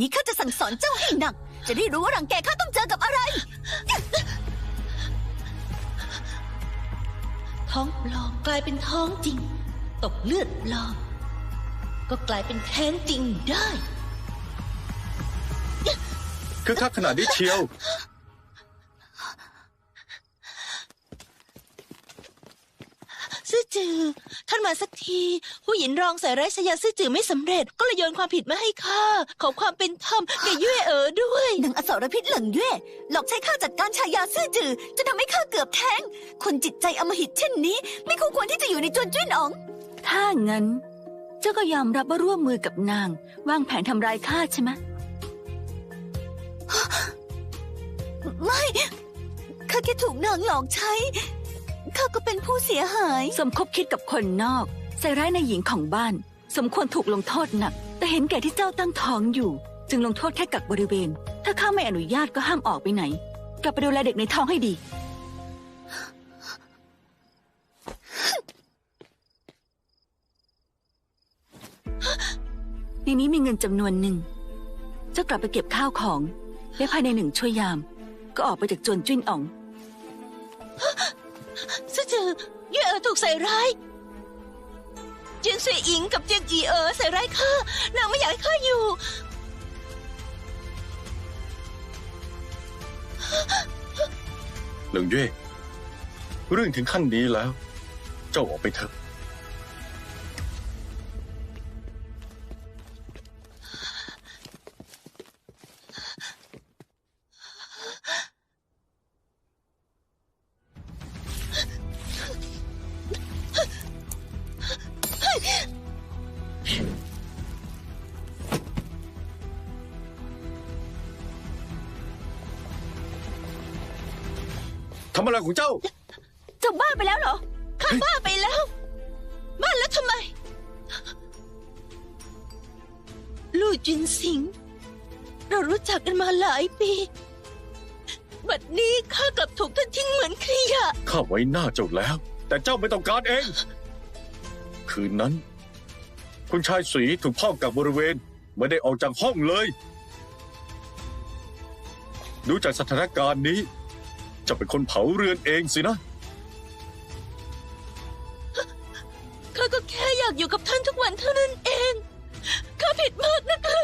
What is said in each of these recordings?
นี้ข้าจะสั่งสอนเจ้าให้หนัก จะได้รู้ว่ารังแกข้าต้องเจอกับอะไร ท้องปลอมกลายเป็นท้องจริง ตกเลือดปลอม ก็กลายเป็นแท้งจริงได้ คือคักขนาดนี้เชียว ซื่อ จือ ท่านมาสักทีผู้หญิงรองใส่ร้ายชายาซื่อจือไม่สำเร็จ ก็เลยโยนความผิดมาให้ข้าขอความเป็นธรรมแก่ยุ่ยเอ๋อด้วยนางอสรพิษเหลิงเย่หลอกใช้ข้าจัดการชายาซื่อจือจะทำให้ข้าเกือบแท้ง คนจิตใจอำมหิตเช่นนี้ ไม่คู่ควรที่จะอยู่ในจวนจุ้นอ๋อง ถ้างั้น เจ้าก็ยอมรับว่าร่วมมือกับนาง วางแผนทำร้ายข้าใช่ไหมไม่ข้าแค่ถูกนางหลอกใช้ข้าก็เป็น ผู้เสียหาย สมคบคิดกับคนนอกใส่ร้ายในหญิงของบ้าน สมควรถูกลงโทษหนัก แต่เห็นแก่ที่เจ้าตั้งท้องอยู่ จึงลงโทษแค่กักบริเวณ ถ้าข้าไม่อนุญาตก็ห้ามออกไปไหน กลับไปดูแลเด็กในท้องให้ดี ในนี้มีเงินจำนวนหนึ่ง เจ้ากลับไปเก็บข้าวของ และภายในหนึ่งช่วยยาม ก็ออกไปจากจวนจุ้นอ๋อง ซื่อจือยุ่เอ๋อถูกใส่ร้าย เจียงเสวยอิงกับเจียงอีเอ๋อใส่ร้ายข้านางไม่อยากให้ข้าอยู่ หลงเย่เรื่องถึงขั้นนี้แล้ว เจ้าออกไปเถอะ ทำอะไรของเจ้า เจ้าบ้าไปแล้วเหรอ ข้าบ้าไปแล้ว บ้าแล้วทำไม ลู่จินสิง เรารู้จักกันมาหลายปีบัดนี้ข้ากลับถูกท่านทิ้งเหมือนขยะ ข้าไว้หน้าเจ้าแล้ว แต่เจ้าไม่ต้องการเอง คืนนั้น คุณชายสีถูกพ่อกับบริเวณ ไม่ได้ออกจากห้องเลย ดูจากสถานการณ์นี้ จะเป็นคนเผาเรือนเองสินะ ข้าก็แค่อยากอยู่กับท่านทุกวันเท่านั้นเอง ข้าผิดมากนะคะ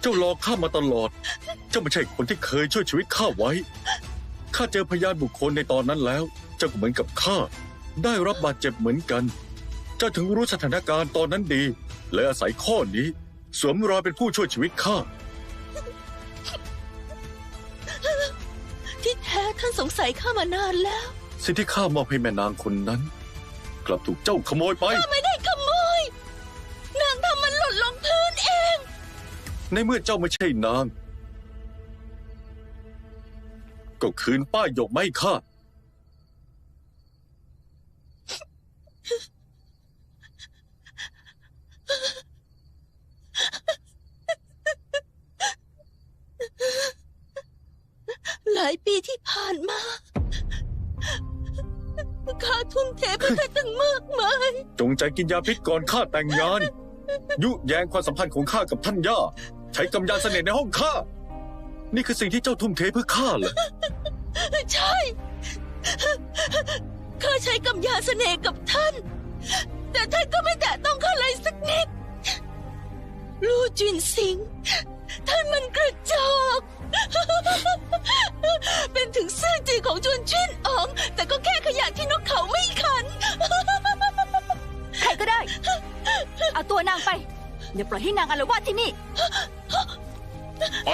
เจ้าหลอกข้ามาตลอด เจ้าไม่ใช่คนที่เคยช่วยชีวิตข้าไว้ ข้าเจอพยานบุคคลในตอนนั้นแล้ว เจ้าก็เหมือนกับข้า ได้รับบาดเจ็บเหมือนกัน เจ้าถึงรู้สถานการณ์ตอนนั้นดีเลยอาศัยข้อนี้ สวมรอยเป็นผู้ช่วยชีวิตข้า ที่แท้ท่านสงสัยข้ามานานแล้ว สิ่งที่ข้ามอบให้แม่นางคนนั้น กลับถูกเจ้าขโมยไปไม่ได้ขโมย นางทำมันหล่นลงพื้นเอง ในเมื่อเจ้าไม่ใช่นาง ก็คืนป้ายหยกไม่ข้า หลายปีที่ผ่านมาข้าทุ่มเทเพื่อท่านตั้งมากมาย จงใจกินยาพิษก่อนข้าแต่งงาน ยุแยงความสัมพันธ์ของข้ากับท่านย่า ใช้กำยานเสน่ห์ในห้องข้า นี่คือสิ่งที่เจ้าทุ่มเทเพื่อข้าเหรอ ใช่ ข้าใช้กำยาเสน่ห์กับท่าน แต่ท่านก็ไม่แตะต้องข้าเลยสักนิด ลู่จินสิง ท่านมันกระจอก เป็นถึงซื่อจือของจวนชื่นอ๋องแต่ก็แค่ขยะที่นกเขาไม่ขัน ใครก็ได้ เอาตัวนางไป อย่าปล่อยให้นางอาละวาดที่นี่ ไป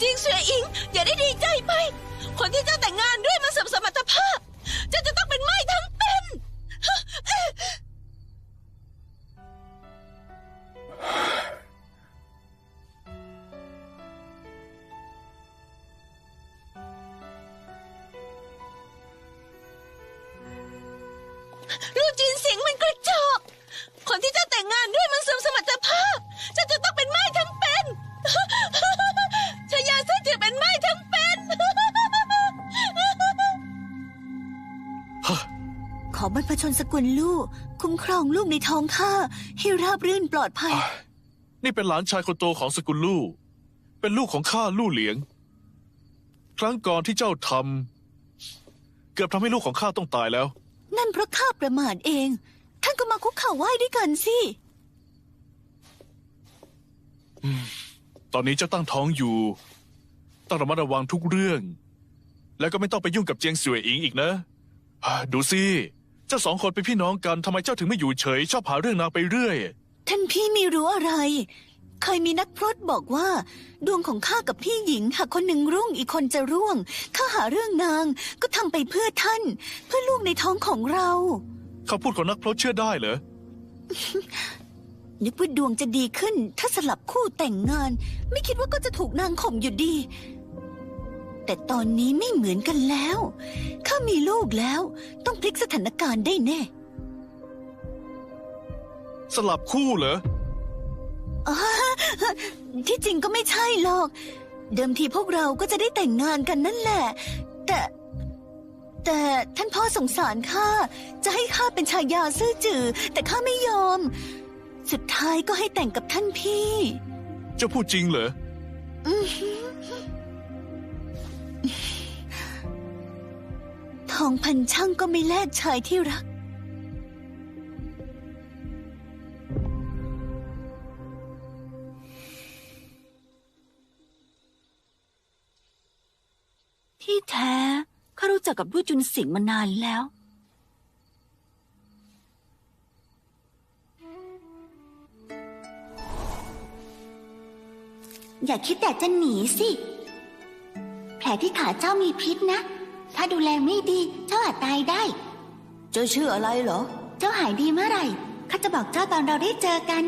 จริงเสวยอิง อย่าได้ดีใจไป คนที่เจ้าแต่งงานด้วยมันเสริมสมรรถภาพ รูปจีนสิงมันกระจอกคนที่เจ้าแต่งงานด้วยมันเสื่อมสมรรถภาพเจ้าจะต้องเป็นไม้ทั้งเป็นชายาเส้นถือเป็นไม้ทั้งเป็นขอบรรพชนสกุลลูก คุ้มครองลูกในท้องข้าให้ราบรื่นปลอดภัย นี่เป็นหลานชายคนโตของสกุลลู่เป็นลูกของข้าลู่เหลียง ครั้งก่อนที่เจ้าทำเกือบทำให้ลูกของข้าต้องตายแล้ว นั่นเพราะข้าประมาทเอง ท่านก็มาคุกเข่าไหว้ด้วยกันสิ ตอนนี้เจ้าตั้งท้องอยู่ ต้องระมัดระวังทุกเรื่อง แล้วก็ไม่ต้องไปยุ่งกับเจียงสวยอิงอีกนะอ่าดูสิ เจ้าสองคนเป็นพี่น้องกันทำไมเจ้าถึงไม่อยู่เฉย ชอบหาเรื่องนางไปเรื่อย ท่านพี่ไม่รู้อะไร เคยมีนักพรตบอกว่า ดวงของข้ากับพี่หญิง หากคนหนึ่งรุ่งอีกคนจะร่วง ข้าหาเรื่องนางก็ทำไปเพื่อท่าน เพื่อลูกในท้องของเราเขาพูดของนักพรตเชื่อได้เหรอ นึกว่าดวงจะดีขึ้น ถ้าสลับคู่แต่งงาน ไม่คิดว่าก็จะถูกนางข่มอยู่ดี แต่ตอนนี้ไม่เหมือนกันแล้วข้ามีลูกแล้ว ต้องพลิกสถานการณ์ได้แน่ สลับคู่เหรอ ที่จริงก็ไม่ใช่หรอก เดิมทีพวกเราก็จะได้แต่งงานกันนั่นแหละ แต่ แต่ท่านพ่อสงสารข้าจะให้ข้าเป็นชายาซื่อจือแต่ข้าไม่ยอม สุดท้ายก็ให้แต่งกับท่านพี่เจ้าพูดจริงเหรอทองพันช่างก็ไม่แลกชายที่รัก ที่แท้ข้ารู้จักกับลู่จุนสิงห์มานานแล้ว อย่าคิดแต่จะหนีสิ แผลที่ขาเจ้ามีพิษนะ ถ้าดูแลไม่ดีเจ้าอาจตายได้ เจ้าชื่ออะไรเหรอ เจ้าหายดีเมื่อไหร่ข้าจะบอกเจ้าตอนเราได้เจอกัน